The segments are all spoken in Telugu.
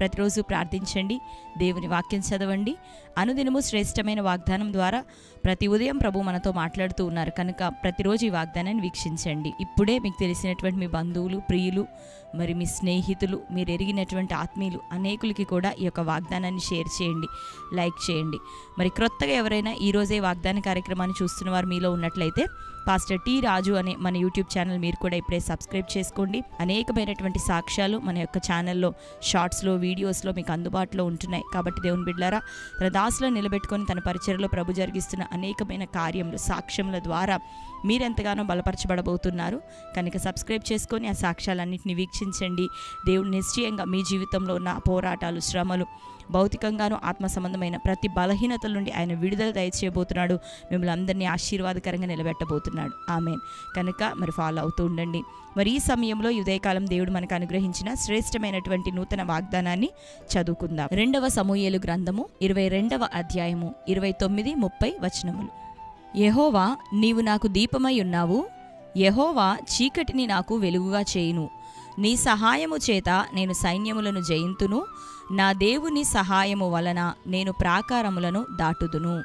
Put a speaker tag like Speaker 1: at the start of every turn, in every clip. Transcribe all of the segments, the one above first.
Speaker 1: ప్రతిరోజు ప్రార్థించండి. దేవుని వాక్యం చదవండి. అనుదినము శ్రేష్టమైన వాగ్దానం ద్వారా ప్రతి ఉదయం ప్రభు మనతో మాట్లాడుతూ ఉన్నారు. కనుక ప్రతిరోజు ఈ వాగ్దానాన్ని వీక్షించండి. ఇప్పుడే మీకు తెలిసినటువంటి మీ బంధువులు ప్రియులు మరి మీ స్నేహితులు మీరు ఎరిగినటువంటి ఆత్మీయులు అనేకులకి కూడా ఈ యొక్క వాగ్దానాన్ని షేర్ చేయండి. లైక్ చేయండి. మరి క్రొత్తగా ఎవరైనా ఈరోజే వాగ్దాన కార్యక్రమాన్ని చూస్తున్న వారు మీలో ఉన్నట్లయితే పాస్టర్ టి రాజు అనే మన యూట్యూబ్ ఛానల్ మీరు కూడా ఇప్పుడే సబ్స్క్రైబ్ చేసుకోండి. అనేకమైనటువంటి సాక్ష్యాలు మన యొక్క ఛానల్లో షార్ట్స్లో వీడియోస్లో మీకు అందుబాటులో ఉంటున్నాయి. కాబట్టి దేవుని బిడ్లారా తన దాసులో నిలబెట్టుకొని తన పరిచయలో ప్రభు జరిగిస్తున్న అనేకమైన కార్యములు సాక్ష్యముల ద్వారా మీరెంతగానో బలపరచబడబోతున్నారు. కనుక సబ్స్క్రైబ్ చేసుకొని ఆ సాక్ష్యాలన్నింటినీ వీక్షించండి. దేవుడు నిశ్చయంగా మీ జీవితంలో ఉన్న పోరాటాలు శ్రమలు భౌతికంగాను ఆత్మ సంబంధమైన ప్రతి బలహీనతల నుండి ఆయన విడుదల దయచేయబోతున్నాడు. మిమ్మల్ని అందరినీ ఆశీర్వాదకరంగా నిలబెట్టబోతున్నాడు ఆమెన్. కనుక మరి ఫాలో అవుతూ ఉండండి. మరి ఈ సమయంలో ఉదయకాలం దేవుడు మనకు అనుగ్రహించిన శ్రేష్టమైనటువంటి నూతన వాగ్దానాన్ని చదువుకుందాం. రెండవ సమూయేలు గ్రంథము ఇరవై రెండవ అధ్యాయము ఇరవై తొమ్మిది ముప్పై వచనములు. యహోవా నీవు నాకు దీపమై ఉన్నావు. యహోవా చీకటిని నాకు వెలుగుగా చేయును. నీ సహాయము చేత నేను సైన్యములను జయింతును. నా దేవుని సహాయము వలన నేను ప్రాకారములను దాటుదును.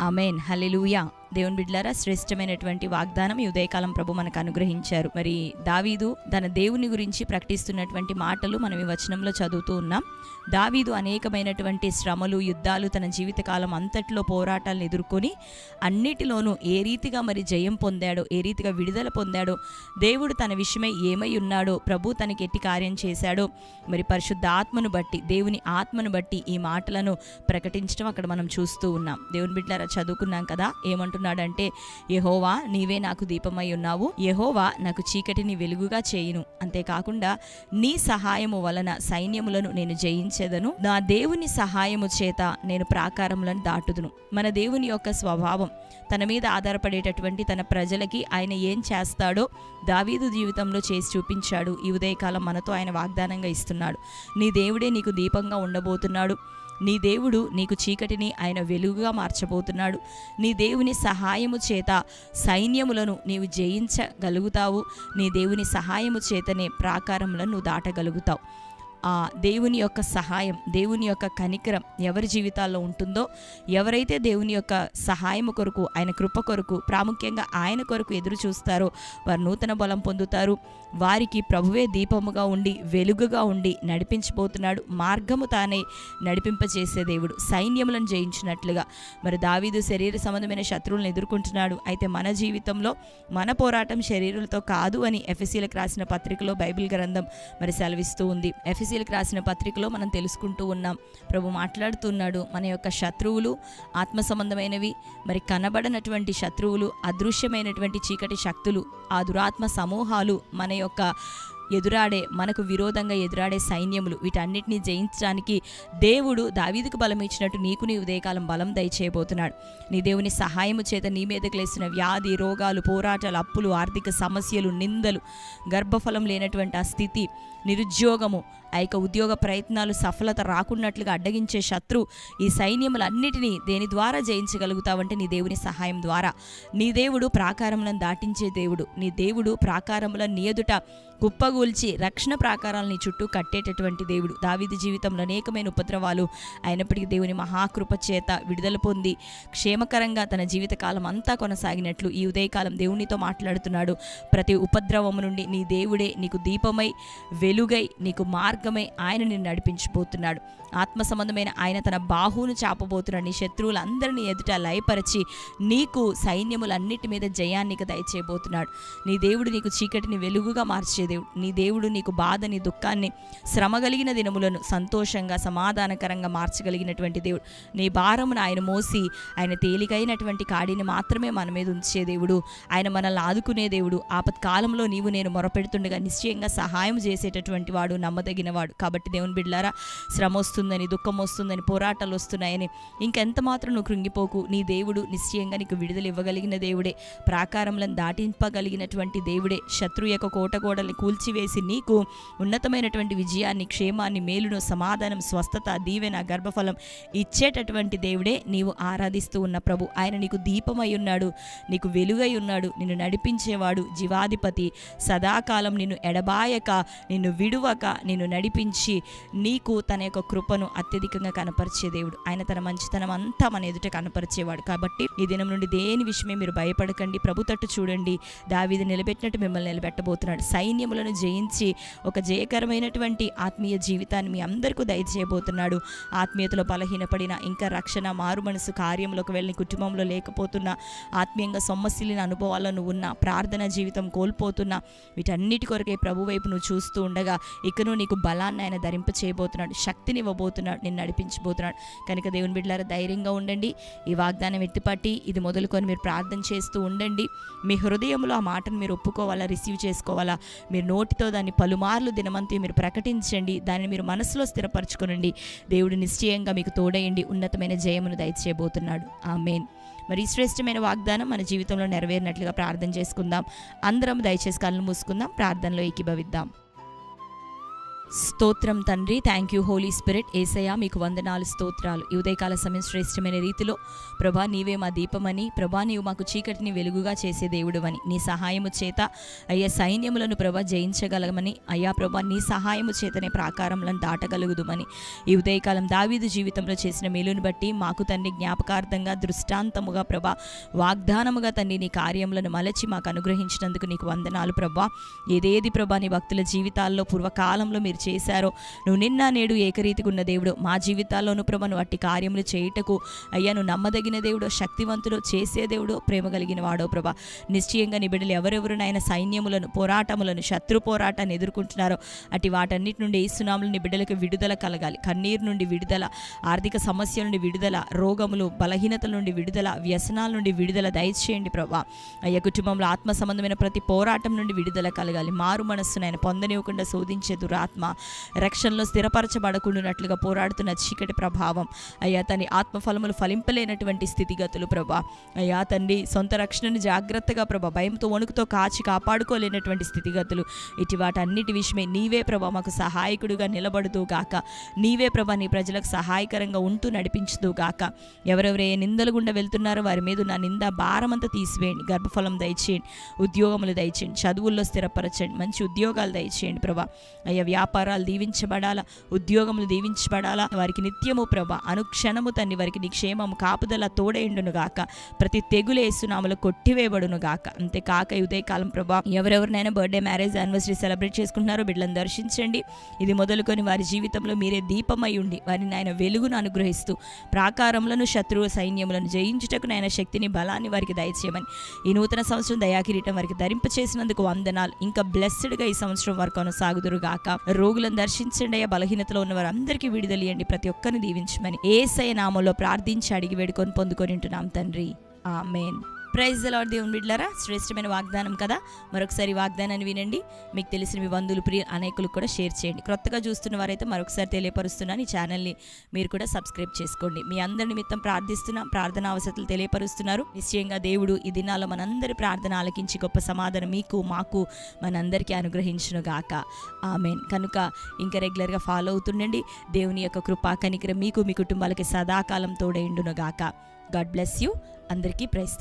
Speaker 1: అమేన్ హల్లెలూయా. దేవుని బిడ్లారా శ్రేష్టమైనటువంటి వాగ్దానం ఈ ఉదయకాలం ప్రభు మనకు అనుగ్రహించారు. మరి దావీదు తన దేవుని గురించి ప్రకటిస్తున్నటువంటి మాటలు మనం ఈ వచనంలో చదువుతూ ఉన్నాం. దావీదు అనేకమైనటువంటి శ్రమలు యుద్ధాలు తన జీవితకాలం అంతట్లో పోరాటాలను ఎదుర్కొని అన్నిటిలోనూ ఏ రీతిగా మరి జయం పొందాడో ఏ రీతిగా విడుదల పొందాడో దేవుడు తన విషయమై ఏమై ఉన్నాడో ప్రభు తనకి ఎట్టి కార్యం చేశాడో మరి పరిశుద్ధ ఆత్మను బట్టి దేవుని ఆత్మను బట్టి ఈ మాటలను ప్రకటించడం అక్కడ మనం చూస్తూ ఉన్నాం. దేవుని బిడ్డలారా చదువుకున్నాం కదా ఏమంటున్నాడంటే యహోవా నీవే నాకు దీపమై ఉన్నావు. యహోవా నాకు చీకటిని వెలుగుగా చేయును. అంతేకాకుండా నీ సహాయము వలన సైన్యములను నేను జయించేదను. నా దేవుని సహాయము చేత నేను ప్రాకారములను దాటుదును. మన దేవుని యొక్క స్వభావం తన మీద ఆధారపడేటటువంటి తన ప్రజలకి ఆయన ఏం చేస్తాడో దావీదు జీవితంలో చేసి చూపించాడు. ఈ ఉదయకాలం మనతో ఆయన వాగ్దానంగా ఇస్తున్నాడు. నీ దేవుడే నీకు దీపంగా ఉండబోతున్నాడు. నీ దేవుడు నీకు చీకటిని ఆయన వెలుగుగా మార్చబోతున్నాడు. నీ దేవుని సహాయము చేత సైన్యములను నీవు జయించగలుగుతావు. నీ దేవుని సహాయము చేతనే ప్రాకారములను నువ్వు దాటగలుగుతావు. ఆ దేవుని యొక్క సహాయం దేవుని యొక్క కనికరం ఎవరి జీవితాల్లో ఉంటుందో ఎవరైతే దేవుని యొక్క సహాయం కొరకు ఆయన కృప కొరకు ప్రాముఖ్యంగా ఆయన కొరకు ఎదురు చూస్తారో వారు నూతన బలం పొందుతారు. వారికి ప్రభువే దీపముగా ఉండి వెలుగుగా ఉండి నడిపించబోతున్నాడు. మార్గము తానే నడిపింపచేసే దేవుడు. సైన్యములను జయించినట్లుగా. మరి దావీదు శరీర సంబంధమైన శత్రువులను ఎదుర్కొంటున్నాడు. అయితే మన జీవితంలో మన పోరాటం శరీరులతో కాదు అని ఎఫ్ఎస్సీలకు రాసిన పత్రికలో బైబిల్ గ్రంథం మరి సెలవిస్తూ ఉంది. ఎఫీసీలకు రాసిన పత్రికలో మనం తెలుసుకుంటూ ఉన్నాం. ప్రభు మాట్లాడుతున్నాడు మన యొక్క శత్రువులు ఆత్మ సంబంధమైనవి మరి కనబడనటువంటి శత్రువులు అదృశ్యమైనటువంటి చీకటి శక్తులు ఆ దురాత్మ సమూహాలు మన యొక్క ఎదురాడే మనకు విరోధంగా ఎదురాడే సైన్యములు వీటన్నిటిని జయించడానికి దేవుడు దావీదుకు బలం ఇచ్చినట్టు నీకు నీ ఉదయకాలం బలం దయచేయబోతున్నాడు. నీ దేవుని సహాయము చేత నీ మీదకు లేసిన వ్యాధి రోగాలు పోరాటాలు అప్పులు ఆర్థిక సమస్యలు నిందలు గర్భఫలం లేనటువంటి ఆ స్థితి నిరుద్యోగము ఆ యొక్క ఉద్యోగ ప్రయత్నాలు సఫలత రాకున్నట్లుగా అడ్డగించే శత్రు ఈ సైన్యములన్నిటినీ దేని ద్వారా జయించగలుగుతావంటే నీ దేవుని సహాయం ద్వారా. నీ దేవుడు ప్రాకారములను దాటించే దేవుడు నీ దేవుడు ప్రాకారములను నీ ఎదుట కుప్పగూల్చి రక్షణ ప్రాకారాలని చుట్టూ కట్టేటటువంటి దేవుడు. దావిది జీవితంలో అనేకమైన ఉపద్రవాలు అయినప్పటికీ దేవుని మహాకృప చేత విడుదల పొంది క్షేమకరంగా తన జీవితకాలం అంతా కొనసాగినట్లు ఈ ఉదయకాలం దేవునితో మాట్లాడుతున్నాడు. ప్రతి ఉపద్రవము నుండి నీ దేవుడే నీకు దీపమై వెలుగై నీకు మార్గమై ఆయన నిన్ను నడిపించబోతున్నాడు. ఆత్మ సంబంధమైన ఆయన తన బాహువును చాపబోతున్నాడు నీ శత్రువులందరినీ ఎదుట లయపరిచి నీకు సైన్యములన్నిటి మీద జయానికి దయచేయబోతున్నాడు. నీ దేవుడు నీకు చీకటిని వెలుగుగా మార్చే దేవుడు. నీ దేవుడు నీకు బాధని దుఃఖాన్ని శ్రమ కలిగిన దినములను సంతోషంగా సమాధానకరంగా మార్చగలిగినటువంటి దేవుడు. నీ భారమును ఆయన మోసి ఆయన తేలికైనటువంటి కాడిని మాత్రమే మన మీద ఉంచే దేవుడు. ఆయన మనల్ని ఆదుకునే దేవుడు. ఆపత్కాలంలో నీవు నేను మొరపెడుతుండగా నిశ్చయంగా సహాయం చేసేట చేసేటటువంటి వాడు నమ్మదగిన వాడు. కాబట్టి దేవుని బిడ్డలారా శ్రమ వస్తుందని దుఃఖం వస్తుందని పోరాటాలు వస్తున్నాయని ఇంకెంత మాత్రం నువ్వు కృంగిపోకు. నీ దేవుడు నిశ్చయంగా నీకు విడుదల ఇవ్వగలిగిన దేవుడే. ప్రాకారములను దాటింపగలిగినటువంటి దేవుడే. శత్రు యొక్క కోటగోడల్ని కూల్చివేసి నీకు ఉన్నతమైనటువంటి విజయాన్ని క్షేమాన్ని మేలును సమాధానం స్వస్థత దీవెన గర్భఫలం ఇచ్చేటటువంటి దేవుడే నీవు ఆరాధిస్తూ ఉన్న ప్రభు. ఆయన నీకు దీపమై ఉన్నాడు నీకు వెలుగై ఉన్నాడు నిన్ను నడిపించేవాడు జీవాధిపతి. సదాకాలం నిన్ను ఎడబాయక నిన్ను విడువక నిన్ను నడిపించి నీకు తన యొక్క కృపను అత్యధికంగా కనపరిచే దేవుడు. ఆయన తన మంచితనం అంతా మన ఎదుట కనపరిచేవాడు. కాబట్టి ఈ దినం నుండి దేని విషయమే మీరు భయపడకండి. ప్రభు తట్టు చూడండి. దావీది నిలబెట్టినట్టు మిమ్మల్ని నిలబెట్టబోతున్నాడు. సైన్యములను జయించి ఒక జయకరమైనటువంటి ఆత్మీయ జీవితాన్ని మీ అందరికీ దయచేయబోతున్నాడు. ఆత్మీయతలో బలహీనపడిన ఇంకా రక్షణ మారు మనసు కార్యంలోకి వెళ్ళిన కుటుంబంలో లేకపోతున్న ఆత్మీయంగా సొమ్మశీలిన అనుభవాలను ఉన్న ప్రార్థన జీవితం కోల్పోతున్న వీటన్నిటి కొరకే ప్రభు వైపు నువ్వు చూస్తూ ఉండగా ఇకను నీకు బలాన్ని ఆయన ధరింప చేయబోతున్నాడు శక్తిని ఇవ్వబోతున్నాడు నేను నడిపించబోతున్నాడు. కనుక దేవుని బిడ్డలారా ధైర్యంగా ఉండండి. ఈ వాగ్దానం ఎత్తిపట్టి ఇది మొదలుకొని మీరు ప్రార్థన చేస్తూ ఉండండి. మీ హృదయంలో ఆ మాటను మీరు ఒప్పుకోవాలా రిసీవ్ చేసుకోవాలా? మీరు నోటితో దాన్ని పలుమార్లు దినమంతా మీరు ప్రకటించండి. దాన్ని మీరు మనసులో స్థిరపరచుకునండి. దేవుడు నిశ్చయంగా మీకు తోడయండి. ఉన్నతమైన జయమును దయచేయబోతున్నాడు. మెయిన్ మరి శ్రేష్టమైన వాగ్దానం మన జీవితంలో నెరవేరినట్లుగా ప్రార్థన చేసుకుందాం. అందరం దయచేసి కళ్ళు మూసుకుందాం. ప్రార్థనలో ఏకీభవిద్దాం. స్తోత్రం తండ్రి. Thank you holy spirit Yesayya మీకు వందనాలు స్తోత్రాలు. ఈ ఉదయకాల సమయం శ్రేష్టమైన రీతిలో ప్రభా నీవే మా దీపమని ప్రభా నీవు మాకు చీకటిని వెలుగుగా చేసే దేవుడు అని నీ సహాయము చేత అయ్యా సైన్యములను ప్రభా జయించగలమని అయ్యా ప్రభా నీ సహాయము చేతనే ప్రాకారములను దాటగలుగుదుమని ఈ ఉదయకాలం దావీదు జీవితంలో చేసిన మేలును బట్టి మాకు తండ్రి జ్ఞాపకార్థంగా దృష్టాంతముగా ప్రభా వాగ్దానముగా తండ్రి నీ కార్యములను మలచి మాకు అనుగ్రహించినందుకు నీకు వందనాలు ప్రభా. ఏదేది ప్రభా నీ భక్తుల జీవితాల్లో పూర్వకాలంలో మీరు చేశారో. నువ్వు నిన్న నేడు ఏకరీతిగా ఉన్న దేవుడు. మా జీవితాల్లోనూ ప్రభను అట్టి కార్యములు చేయుటకు అయ్యా నువ్వు నమ్మదగిన దేవుడు శక్తివంతుడు చేసే దేవుడు ప్రేమ కలిగిన వాడో ప్రభా. నిశ్చయంగా నీ బిడ్డలు ఎవరెవరునైనా సైన్యములను పోరాటములను శత్రు పోరాటాన్ని ఎదుర్కొంటున్నారో అటు వాటన్నిటి నుండి సునాములు నీ బిడ్డలకు విడుదల కలగాలి. కన్నీరు నుండి విడుదల ఆర్థిక సమస్యల నుండి విడుదల రోగములు బలహీనతల నుండి విడుదల వ్యసనాల నుండి విడుదల దయచేయండి ప్రభా. అయ్యా కుటుంబంలో ఆత్మ సంబంధమైన ప్రతి పోరాటం నుండి విడుదల కలగాలి. మారు మనస్సును ఆయన పొందనివ్వకుండా శోధించే దురాత్మ రక్షణలో స్థిరపరచబడకుండానట్లుగా పోరాడుతున్న చీకటి ప్రభావం. అయ్యా తని ఆత్మఫలములు ఫలింపలేనటువంటి స్థితిగతులు ప్రభా. అయ్యా తండ్రి సొంత రక్షణను జాగ్రత్తగా ప్రభా భయంతో వణుకుతో కాచి కాపాడుకోలేనటువంటి స్థితిగతులు. ఇటు వాటన్నిటి విషయమే నీవే ప్రభా మాకు సహాయకుడిగా నిలబడుతూ గాక. నీవే ప్రభా నీ ప్రజలకు సహాయకరంగా ఉంటూ నడిపించుతూ గాక. ఎవరెవరు ఏ నిందలు గుండా వెళ్తున్నారో వారి మీద నా నింద భారమంతా తీసివేయండి. గర్భఫలం దయచేయండి. ఉద్యోగములు దయచేయండి. చదువుల్లో స్థిరపరచండి. మంచి ఉద్యోగాలు దయచేయండి ప్రభా. అయ్యా వ్యాపారం వ్యాపారాలు దీవించబడాలా? ఉద్యోగములు దీవించబడాలా? వారికి నిత్యము ప్రభ అనుక్షణము తన్ని వారికి నిక్షేమము కాపుదల తోడేండును గాక. ప్రతి తెగులు ఏసునాములు కొట్టివేయబడును గాక. అంతేకాక ఉదయకాలం ప్రభా ఎవరెవరినైనా బర్త్డే మ్యారేజ్ యానివర్సరీ సెలబ్రేట్ చేసుకుంటున్నారో బిడ్డలను దర్శించండి. ఇది మొదలుకొని వారి జీవితంలో మీరే దీపమై ఉండి వారిని ఆయన వెలుగును అనుగ్రహిస్తూ ప్రాకారములను శత్రువు సైన్యములను జయించుటకు నాయన శక్తిని బలాన్ని వారికి దయచేయమని. ఈ నూతన సంవత్సరం దయాకిరీటం వారికి ధరింప చేసినందుకు వందనాలు. ఇంకా బ్లెస్డ్గా ఈ సంవత్సరం వారు కొనసాగుదురుగాక గాక. రోగులను దర్శించండి అయ్యా బలహీనతలో ఉన్న వారందరికీ విడుదలియండి ప్రతి ఒక్కరిని దీవించమని ఏసయ నామంలో ప్రార్థించి అడిగి వేడుకొని పొందుకొని ఉంటున్నాం తండ్రి. ఆమెన్. ప్రైజ్ లాడ్ దేవుని బిడ్లరా శ్రేష్టమైన వాగ్దానం కదా. మరొకసారి వాగ్దానాన్ని వినండి. మీకు తెలిసిన మీ బంధువులు ప్రియ అనేకులు కూడా షేర్ చేయండి. క్రొత్తగా చూస్తున్న వారైతే మరొకసారి తెలియపరుస్తున్నాను. ఈ ఛానల్ని మీరు కూడా సబ్స్క్రైబ్ చేసుకోండి. మీ అందరి నిమిత్తం ప్రార్థిస్తున్న ప్రార్థన అవసరాలు తెలియపరుస్తున్నారు. నిశ్చయంగా దేవుడు ఈ దినాల్లో మనందరి ప్రార్థన ఆలకించి గొప్ప సమాధానం మీకు మాకు మనందరికీ అనుగ్రహించును గాక. ఆమెన్. కనుక ఇంకా రెగ్యులర్గా ఫాలో అవుతుండండి. దేవుని యొక్క కృపా కనికరం మీకు మీ కుటుంబాలకి సదాకాలం తోడైండును గాక. God bless you. అందరికీ ప్రైస్